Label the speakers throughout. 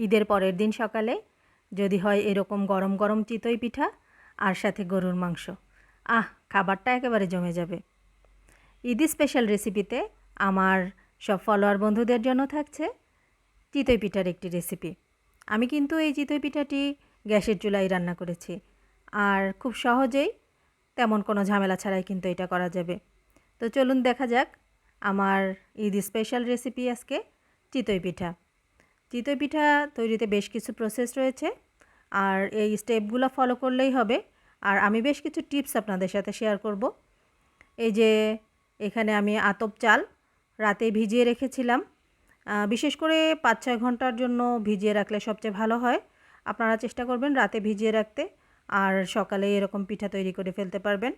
Speaker 1: ঈদের পরের দিন সকালে যদি হয় এরকম গরম গরম চিতই পিঠা আর সাথে গরুর মাংস। আহ, খাবারটা একেবারে জমে যাবে। ঈদ স্পেশাল রেসিপিতে আমার সব ফলোয়ার বন্ধুদের জন্য থাকছে চিতই পিঠার একটি রেসিপি আমি কিন্তু এই চিতই পিঠাটি গ্যাসের চুলায় রান্না করেছি আর খুব সহজেই তেমন কোনো ঝামেলা ছাড়াই কিন্তু এটা করা যাবে। তো চলুন দেখা যাক আমার ঈদ স্পেশাল রেসিপি আজকে চিতই পিঠা। চিতই পিঠা তৈরিতে বেশ কিছু প্রসেস রয়েছে। আর এই স্টেপগুলো ফলো করলেই হবে। আর আমি বেশ কিছু টিপস আপনাদের সাথে শেয়ার করব। এই যে এখানে আমি আতপ চাল রাতে ভিজিয়ে রেখেছিলাম। বিশেষ করে পাঁচ ছয় ঘণ্টার জন্য ভিজিয়ে রাখলে সবচেয়ে ভালো হয়। আপনারা চেষ্টা করবেন রাতে ভিজিয়ে রাখতে। আর সকালে এরকম পিঠা তৈরি করে ফেলতে পারবেন।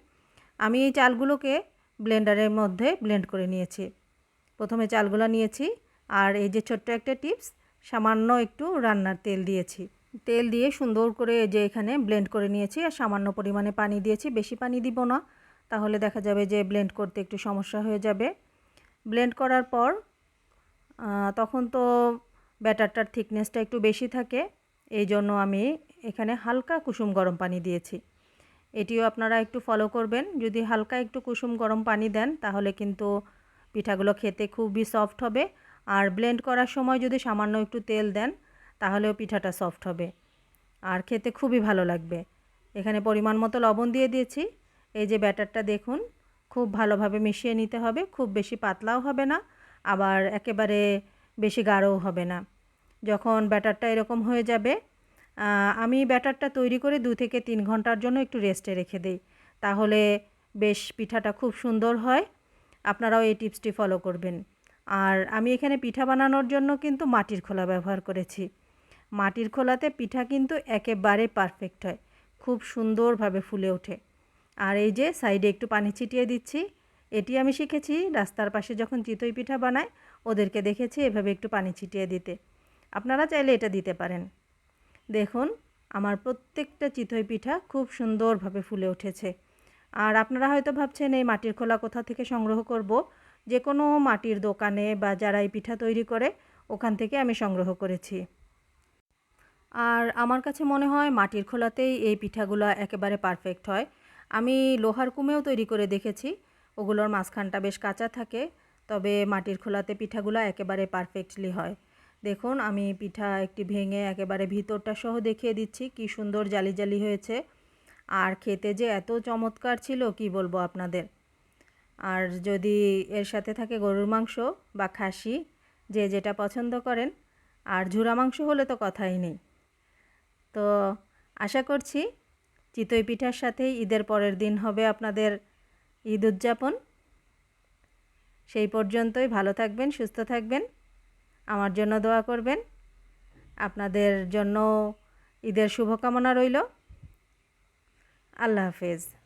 Speaker 1: আমি এই চালগুলোকে ব্লেন্ডারের মধ্যে ব্লেন্ড করে নিয়েছি। প্রথমে চালগুলো নিয়েছি। আর এই যে ছোট্ট একটা টিপস সামান্য একটু রান্নার তেল দিয়েছি। তেল দিয়ে সুন্দর করে যে এখানে ব্লেন্ড করে নিয়েছি আর সামান্য পরিমাণে পানি দিয়েছি। বেশি পানি দিব না, তাহলে দেখা যাবে যে ব্লেন্ড করতে একটু সমস্যা হয়ে যাবে। ব্লেন্ড করার পর তখন তো ব্যাটারটার থিকনেসটা একটু বেশি থাকে, এই জন্য আমি এখানে হালকা কুসুম গরম পানি দিয়েছি। এটিও আপনারা একটু ফলো করবেন। যদি হালকা একটু কুসুম গরম পানি দেন, তাহলে কিন্তু পিঠাগুলো খেতে খুবই সফট হবে। আর ব্লেন্ড করার সময় যদি সামান্য একটু তেল দেন, তাহলেও পিঠাটা সফট হবে। আর খেতে খুবই ভালো লাগবে। এখানে পরিমাণ মতো লবণ দিয়ে দিয়েছি। এই যে ব্যাটারটা দেখুন, খুব ভালোভাবে মিশিয়ে নিতে হবে, খুব বেশি পাতলাও হবে না, আবার একেবারে বেশি গাঢ়ও হবে না। যখন ব্যাটারটা এরকম হয়ে যাবে আমি ব্যাটারটা তৈরি করে দু থেকে তিন ঘণ্টার জন্য একটু রেস্টে রেখে দিই। তাহলে বেশ পিঠাটা খুব সুন্দর হয়। আপনারাও এই টিপসটি ফলো করবেন। আর আমি এখানে পিঠা বানানোর জন্য কিন্তু মাটির খোলা ব্যবহার করেছি। মাটির খোলাতে পিঠা কিন্তু একেবারে পারফেক্ট হয়, খুব সুন্দরভাবে ফুলে ওঠে। আর এই যে সাইডে একটু পানি ছিটিয়ে দিচ্ছি, এটি আমি শিখেছি রাস্তার পাশে যখন চিতই পিঠা বানায়, ওদেরকে দেখেছি এভাবে একটু পানি ছিটিয়ে দিতে। আপনারা চাইলে এটা দিতে পারেন। দেখুন, আমার প্রত্যেকটা চিতই পিঠা খুব সুন্দরভাবে ফুলে উঠেছে। আর আপনারা হয়তো ভাবছেন, এই মাটির খোলা কোথা থেকে সংগ্রহ করব? যে কোনো মাটির দোকানে বা যারা এই পিঠা তৈরি করে, ওখান থেকে আমি সংগ্রহ করেছি। আর আমার কাছে মনে হয় মাটির খোলাতেই এই পিঠাগুলো একেবারে পারফেক্ট হয়। আমি লোহার কুমেও তৈরি করে দেখেছি, ওগুলোর মাঝখানটা বেশ কাঁচা থাকে, তবে মাটির খোলাতে পিঠাগুলো একেবারে পারফেক্টলি হয়। দেখুন, আমি পিঠা একটি ভেঙে একেবারে ভিতরটা সহ দেখিয়ে দিচ্ছি, কি সুন্দর জালি জালি হয়েছে। আর খেতে যে এত চমৎকার ছিল, কি বলব আপনাদের? আর যদি এর সাথে থাকে গরুর মাংস বা খাসি, যে যেটা পছন্দ করেন। আর ঝুরা মাংস হলে তো কথাই নেই। তো আশা করছি চিতই পিঠার সাথেই ঈদের পরের দিন হবে আপনাদের ঈদ উদযাপন। সেই পর্যন্তই ভালো থাকবেন, সুস্থ থাকবেন, আমার জন্য দোয়া করবেন। আপনাদের জন্য ঈদের শুভকামনা রইল। আল্লাহ হাফেজ।